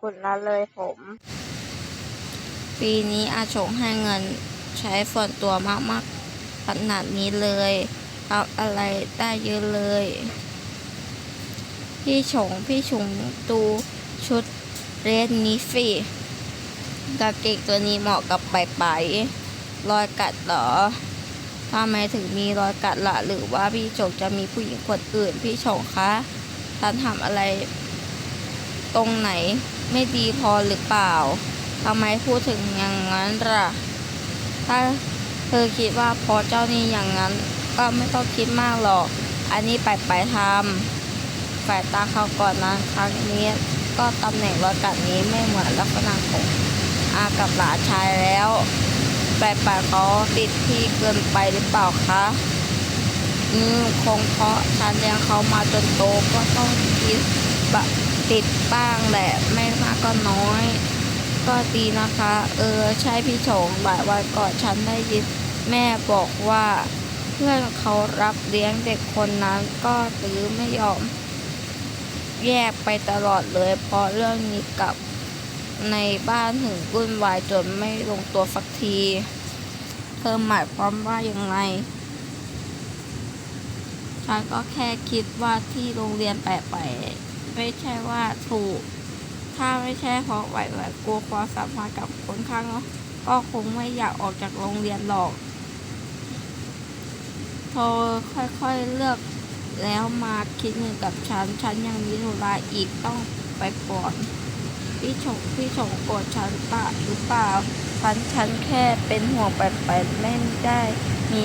คุณละเลยผม ปีนี้อาชงให้เงินใช้ส่วนตัวมากๆขนาดนี้เลยทำอะไรได้เยอะเลย พี่ชงพี่ชงดูชุดเรดนี้สิกางเกงตัวนี้เหมาะกับไปไปรอยกัดเหรอทำไมถึงมีรอยกัดละหรือว่าพี่ชงจะมีผู้หญิงคนอื่น พี่ชงคะท่านทำอะไร ตรงไหนไม่ดีพอหรือเปล่าทำไมพูดถึงอย่างนั้นล่ะ ถ้าเธอคิดว่าพอเจ้านี่อย่างนั้น ก็ไม่ต้องคิดมากหรอก อันนี้ไปไปทำฝ่ายตาเขาก่อนนะครั้งนี้ก็ตำแหน่งรอยกัดนี้ไม่เหมือนลักษณะของอากับหลานชายแล้วไปไปเขาติดพี่เกินไปหรือเปล่าคะอืมคงเพราะฉันเลี้ยงเขามาจนโตก็ต้องคิดบะ ติดบ้างแหละไม่มากก็น้อย ก็ดีนะคะ เออ ใช่พี่โฉงบ่ายวันก่อนฉันได้ยินแม่บอกว่า เพื่อนเขารับเลี้ยงเด็กคนนั้นก็ตื้อไม่ยอม แยกไปตลอดเลยเพราะเรื่องนี้กับในบ้านถึงวุ่นวายจนไม่ลงตัวสักที เธอหมายความว่ายังไง ฉันก็แค่คิดว่าที่โรงเรียนแปะไป ไม่ใช่ว่าถูก ถ้าไม่ใช่เพราะไหวไหวกลัวความสัมพันธ์กับคนข้างนอกก็คงไม่อยากออกจากโรงเรียนหรอกเธอค่อยๆเลือกแล้วมาคิดเงินกับฉัน ฉันยังมีธุระอีกต้องไปก่อน พี่ชงพี่ชงโกรธฉันปะหรือเปล่า ฉันฉันแค่เป็นห่วงไปไปไม่ได้มี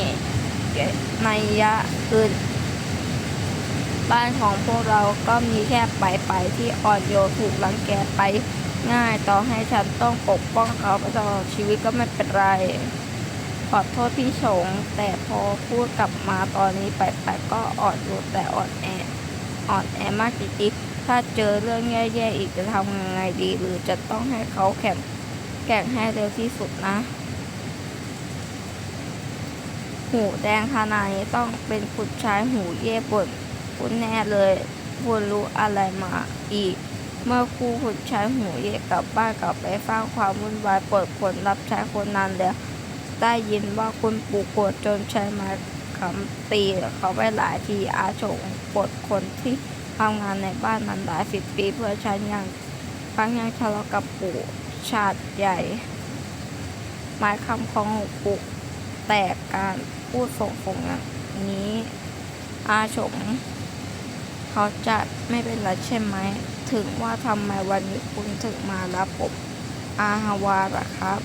นัยยะอื่น บ้านของพวกเราก็มีแค่ไปไปที่อ่อนโยนถูกรังแกไปง่ายต่อให้ฉันต้องปกป้องเขาตลอดชีวิตก็ไม่เป็นไร ขอโทษพี่ชง แต่พอพูดกลับมาตอนนี้ไปไปก็อ่อนโยนแต่อ่อนแออ่อนแอมากจริงๆถ้าเจอเรื่องแย่ๆอีกจะทำยังไงดี หรือจะต้องให้เขาแข่งแข่งให้เร็วที่สุดนะ หูแดงขนาดนี้ต้องเป็นคุณชายหูเย่บน คุณแน่เลยคุณรู้อะไรมาอีก เมื่อครูคุณชายหูเยกลับบ้านกลับไปสร้างความวุ่นวายเปิดผลรับใช้คนนั้นแล้วได้ยินว่าคุณปู่โกรธจนใช้ไม้คำตีเขาไปหลายทีอาชงปลดคนที่ทำงานในบ้านนั้นหลายสิบปีเพื่อฉันยังครั้งยังทะเลาะกับปู่ชาติใหญ่ ไม้คำของปู่แตกการพูดส่งๆอย่างนี้ อาชง เขาจะไม่เป็นไรใช่ไหม ถึงว่าทำไมวันนี้คุณถึงมารับผม อาฮาวาล่ะครับ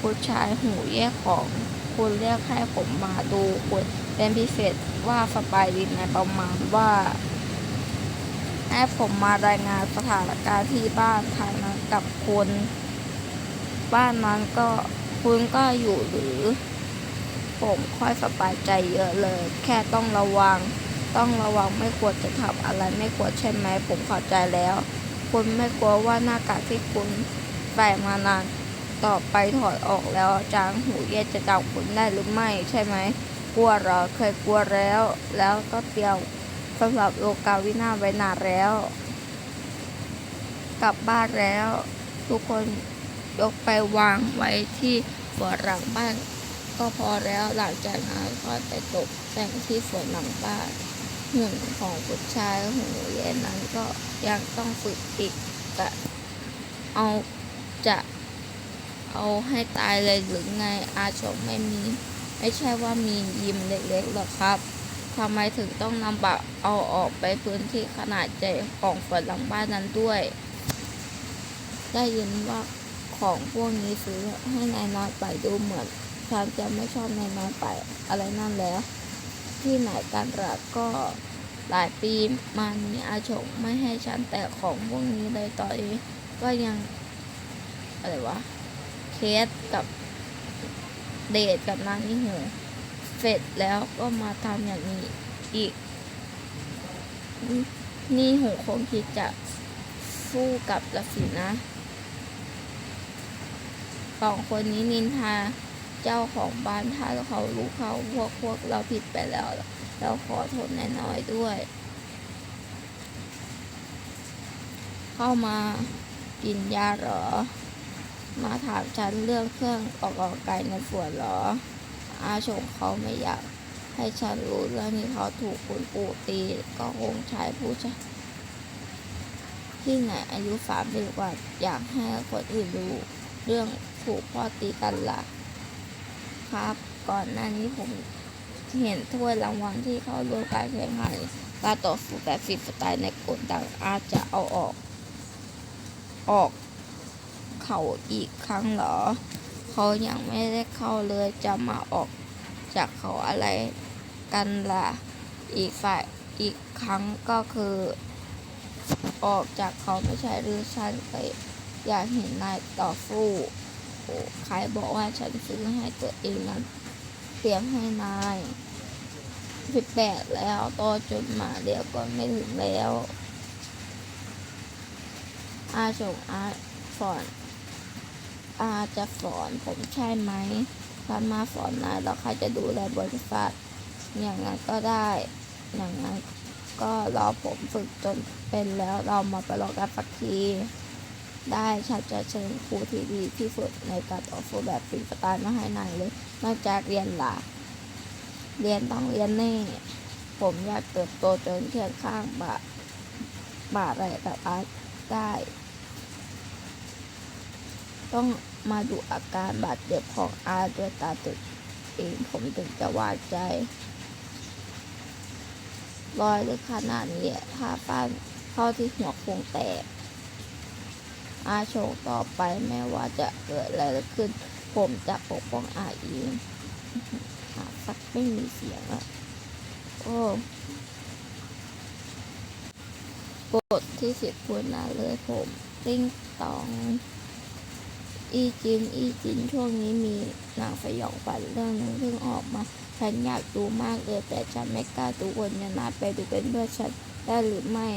ผู้ชายหูแย่ของ คุณเรียกให้ผมมาดูคุณเป็นพิเศษว่าสบายดีในประมาณว่าให้ผมมารายงานสถานการณ์ที่บ้านทางนั้นกับคุณบ้านนั้นก็คุณก็อยู่หรือ ผมค่อยสบายใจเยอะเลย แค่ต้องระวัง ต้องระวังไม่ควรจะทำอะไรไม่ควรใช่ไหมผมเข้าใจแล้ว คุณไม่กลัวว่าหน้ากากที่คุณใส่มานาน ต่อไปถอดออกแล้วจางหูเย็จะจับคุณได้หรือไม่ใช่ไหมกลัวเหรอเคยกลัวแล้ว แล้วก็เตรียมสำหรับโลกาวินาไว้นานแล้ว กลับบ้านแล้ว ทุกคนยกไปวางไว้ที่ฝาหลังบ้าน ก็พอแล้วหลังจากนั้นก็ไปตกแต่งที่สวนหลังบ้าน หุ่นของผู้ชายหูเย็นนั้นก็ยังต้องฝึกอีกแต่เอาจะเอาให้ตายเลยหรือไงอาชมไม่มี ไม่ใช่ว่ามียิมเล็กๆหรอกครับทำไมถึงต้องนำบักเอาออกไปพื้นที่ขนาดใหญ่ของฝนหลังบ้านนั้นด้วย ได้ยินว่าของพวกนี้ซื้อให้นายน้อยไปดูเหมือนฉันจะไม่ชอบนายน้อยไปอะไรนั่นแล้ว ที่ไหนกันละก็หลายปีมานี้อาชงไม่ให้ฉันแตะของพวกนี้เลยต่อนนี้ก็ยังอะไรวะ เคสกับเดทกับนางนี่หูเสร็จแล้วก็มาทำอย่างนี้อีก นี่นี่หูคงคิดจะสู้กับละสินะสองคนนี้นินทา เจ้าของบ้านถ้าเขารู้เขาพวกพวกเราผิดไปแล้ว เราขอโทษนายน้อยด้วย เข้ามากินยาเหรอ มาถามฉันเรื่องเครื่องออกกำลังกายในสวนเหรอ อาชงเขาไม่อยากให้ฉันรู้เรื่องที่เขาถูกคุณปู่ตีก็คงใช้ผู้ชายที่ไหนอายุสามสิบกว่าอยากให้คนอื่นรู้เรื่องถูกพ่อตีกันล่ะ ครับ ก่อนหน้านี้ผมเห็นถ้วยรางวัลที่เข้าร่วมการแข่งขันการต่อสู้แบบฟรีสไตล์ในกฎต่างอาจจะเอาออก ออกเขาอีกครั้งเหรอ เขายังไม่ได้เข้าเลยจะมาออกจากเขาอะไรกันล่ะ อีกฝ่ายอีกครั้งก็คือ ออกจากเขาไม่ใช่หรือฉันไปอยากเห็นนายต่อสู้ โอ้ใครบอกว่าฉันซื้อให้ตัวเองนั้นเตรียมให้นายสิบแปดแล้วโตจนมาเดี๋ยวก็ไม่ถึงแล้วอาชงอาสอน อาจะสอนผมใช่ไหมถ้ามาสอนนายแล้วใครจะดูแลบริษัทอย่างนั้นก็ได้ อย่างนั้นก็รอผมฝึกจนเป็นแล้วเรามาประลองกันสักที ได้ฉันจะเชิญครูที่ดีที่สุดในการต่อสู้แบบฟรีสไตล์มาให้นายเลย นอกจากเรียนล่ะเรียนต้องเรียนแน่ ผมอยากเติบโตจนเทียงข้างบาบาอะไรกับอาร์ตได้ ต้องมาดูอาการบาดเจ็บของอาร์ตด้วยตาตัวเองผมถึงจะวางใจรอยเลึกขนาดนี้ถ้าป้านเข้าที่หัวคงแตก อาโชคต่อไปแม้ว่าจะเกิดอะไรขึ้น ผมจะปกป้องอาเองหาสักไม่มีเสียงอะโอ้บทที่สิบพูดนะเลยผมติ้งตอง อีจิน อีจิน ช่วงนี้มีหนังสยองขวัญเรื่องหนึงเพิ่งออกมา ฉันอยากดูมากเลย แต่ฉันไม่กล้าดูวนยนาไปดูเป็นเพื่อนฉันได้หรือไม่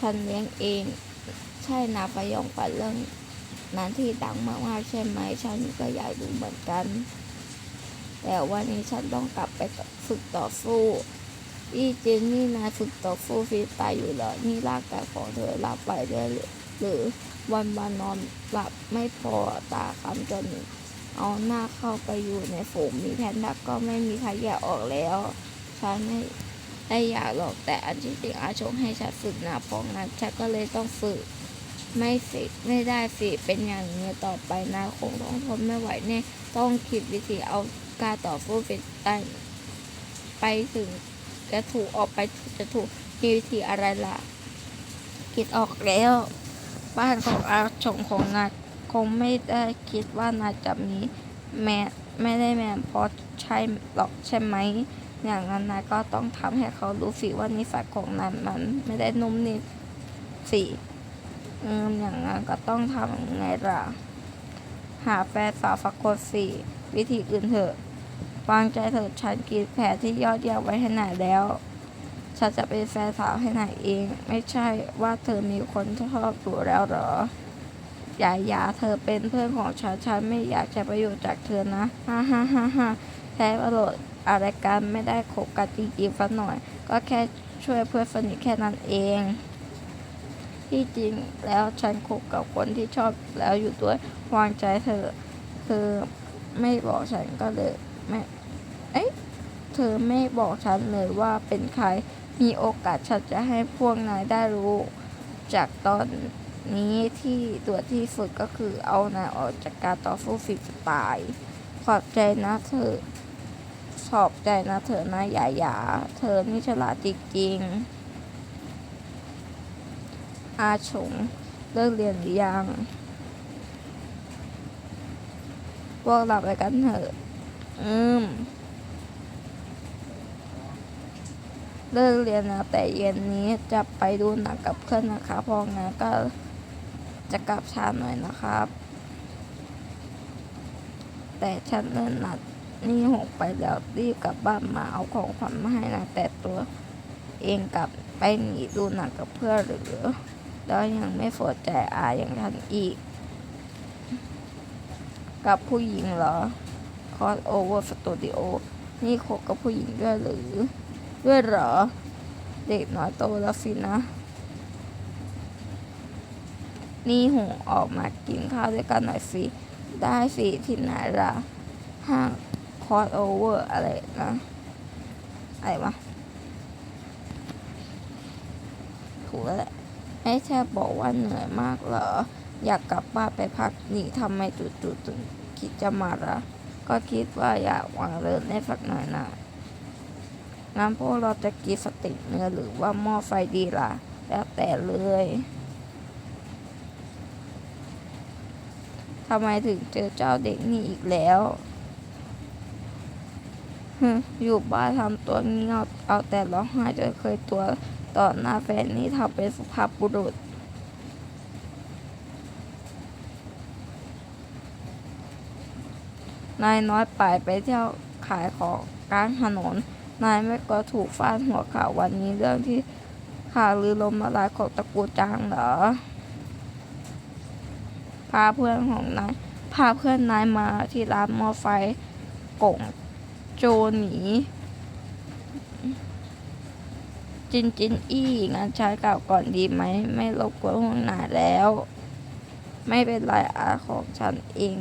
ฉันเลี้ยงเอง ใช่นาสยองขวัญเรื่องนั้นที่ดังมากๆใช่ไหม ฉันก็อยากดูเหมือนกัน แต่วันนี้ฉันต้องกลับไปฝึกต่อสู้อีจินนี่นายฝึกต่อสู้ฟีตล์อยู่เหรอนี่ร่างกายของเธอรับไปด้วยหรือวันวันนอนหลับไม่พอตาคำจนเอาหน้าเข้าไปอยู่ในฝูงมีแพนด้าก็ไม่มีใครแยกออกแล้ว ฉันไม่ได้อยากหรอกแต่อันที่จริงอาชงให้ฉันฝึกนะเพราะงั้นฉันก็เลยต้องฝึก ไม่สิไม่ได้สิเป็นอย่างนี้ต่อไปนะคงต้องทนไม่ไหวแน่ต้องคิดวิธีเอาการต่อสู้เป็นตันไปถึงจะถูกออกไปจะถูกมีวิธีอะไรล่ะคิดออกแล้ว บ้านของอาชงของนายคงไม่ได้คิดว่านายจะมีแม่ไม่ได้แม่เพราะใช่หรอกใช่ไหมอย่างนั้นนายก็ต้องทำให้เขารู้สิว่านิสัยของนายมันไม่ได้นุ่มนิ่มสิ อืมอย่างนั้นก็ต้องทำยังไงล่ะ หาแฟนสาวสักคนสิวิธีอื่นเถอะวางใจเถิดฉันกินแผลที่ยอดเยี่ยมไว้ให้นายแล้ว ฉันจะเป็นแฟนสาวให้นายเอง ไม่ใช่ว่าเธอมีคนชอบอยู่แล้วเหรอ อย่าอย่าเธอเป็นเพื่อนของฉัน ฉันไม่อยากจะประโยชน์จากเธอนะฮ่าฮ่าฮ่าฮ่าแพ้ประโยชน์อะไรกันไม่ได้คบกันจริงๆสักหน่อย ก็แค่ช่วยเพื่อนสนิทแค่นั้นเอง ที่จริงแล้วฉันคบกับคนที่ชอบแล้วอยู่ด้วยวางใจเธอ เธอไม่บอกฉันก็เลยไม่เอ๊ะเธอไม่บอกฉันเลยว่าเป็นใครมีโอกาสฉันจะให้พวกนายได้รู้ จากตอนนี้ที่ตัวที่สุดก็คือเอานายออกจากการต่อสู้ฟรีตล์ขอบใจนะเธอขอบใจนะเธอนะหยาหยาเธอนี่ฉลาดจริงๆ อาชง เลิกเรียนหรือยัง พวกเราไปกันเถอะ อืม เลิกเรียนแล้วแต่เย็นนี้จะไปดูหนังกับเพื่อนนะคะเพองั้นก็จะกลับช้าหน่อยนะครับ แต่ฉันเลื่อนนัดนี่หกไปแล้วรีบกลับบ้านมาเอาของขวัญมาให้นะแต่ตัวเองกลับไปหนีดูหนังกับเพื่อนหรือ แล้วยังไม่โสนใจอาอย่างฉันอีก กับผู้หญิงเหรอคอสโอเวอร์สตูดิโอนี่คบกับผู้หญิงด้วยหรือ ด้วยเหรอ เด็กน้อยโตแล้วสินะ นี่หงออกมากินข้าวด้วยกันหน่อยสิ ได้สิที่ไหนล่ะ ห้างคอสโอเวอร์อะไรนะ อะไรวะถูกแล้วแหละ ไม่แค่บอกว่าเหนื่อยมากเหรอ อยากกลับบ้านไปพักนี่ทำไมจู่ๆถึงคิดจะมาละก็คิดว่าอยากวางเลินได้สักหน่อยนะงั้นพวกเราจะกินสต็กเนื้อหรือว่าหม้อไฟดีล่ะ แล้วแต่เลยทำไมถึงเจอเจ้าเด็กนี่อีกแล้วอยู่บ้านทำตัวเงียบเอาแต่ร้องไห้จนเคยตัว ต่อหน้าแฟนนี่ทำเป็นสุภาพบุรุษ นายน้อยไปไปเที่ยวขายของกลางถนน นายไม่ก็ถูกฟาดหัวข่าววันนี้เรื่องที่ข่าวลือลมละลายของตระกูลจางเหรอ พาเพื่อนของนาย พาเพื่อนนายมาที่ร้านมอไฟกงโจหนี จินจินอี้งานชายกล่าก่อนดีไหม ไม่รบกวนห่วงหนาแล้ว ไม่เป็นไรอาของฉันเอง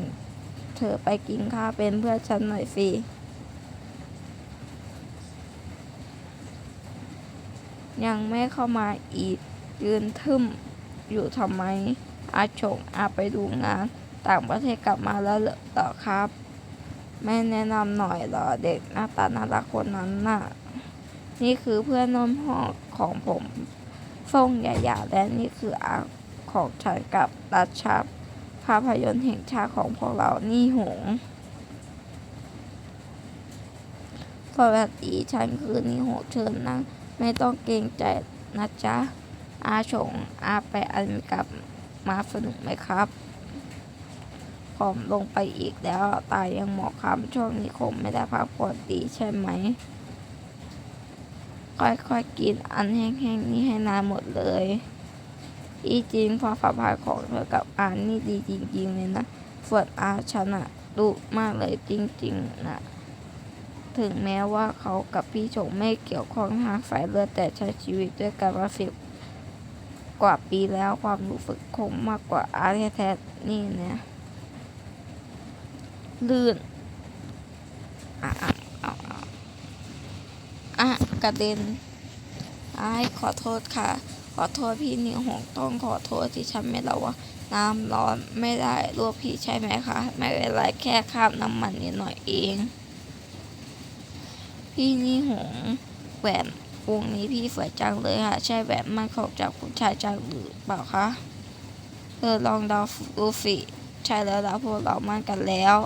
เธอไปกินข้าวเป็นเพื่อนฉันหน่อยสิยังไม่เข้ามาอีก ยืนทึมอยู่ทำไม อาชงอาไปดูงาน ต่างประเทศกลับมาแล้วเหรอต่อครับ ไม่แนะนำหน่อยเหรอเด็กหน้าตาน่ารักคนนั้นน่ะ นี่คือเพื่อนน้มห้องของผมฟงหยาๆและนี่คืออาของฉันกับรัชชับภาพยนตร์แห่งชาติของพวกเรานี่หงสวัสดีฉันคือนี่หงเชิญนั่งไม่ต้องเกรงใจนะจ๊ะ อาชงอาไปอันกับมาสนุกไหมครับผอมลงไปอีกแล้ว ตายยังหมอกคำช่วงนี้คงไม่ได้พักผ่อนดีใช่ไหม ค่อยๆกินอันแห้งๆนี่ให้นานหมดเลย อีจริงความสัมพันของเธอกับอานี่ดีจริงๆเลยนะส่วนอาฉันะดุมากเลยจริงๆนะถึงแม้ว่าเขากับพี่ชงไม่เกี่ยวข้องทางสายเลือดแต่ใช้ชีวิตด้วยกันมาสิบกว่าปีแล้วความรู้สึกคงมากกว่าอาแท้ๆนี่เนี่ยลื่นอะอะเอาเอาอะ กระเด็นอ้าขอโทษค่ะ ขอโทษพี่นิวหงต้องขอโทษที่ฉันไม่รู้ว่าน้ำร้อนไม่ได้ลวกพี่ใช่ไหมคะ ไม่เป็นไรแค่คราบน้ำมันนิดหน่อยเอง พี่นี่หงแหวนวงนี้พี่สวยจังเลยค่ะ ใช่แหวนมันของจากผู้ชายจังหรือเปล่าคะเออลองดาดูสิใช่แล้วแล้วพวกเรามั่นกันแล้ว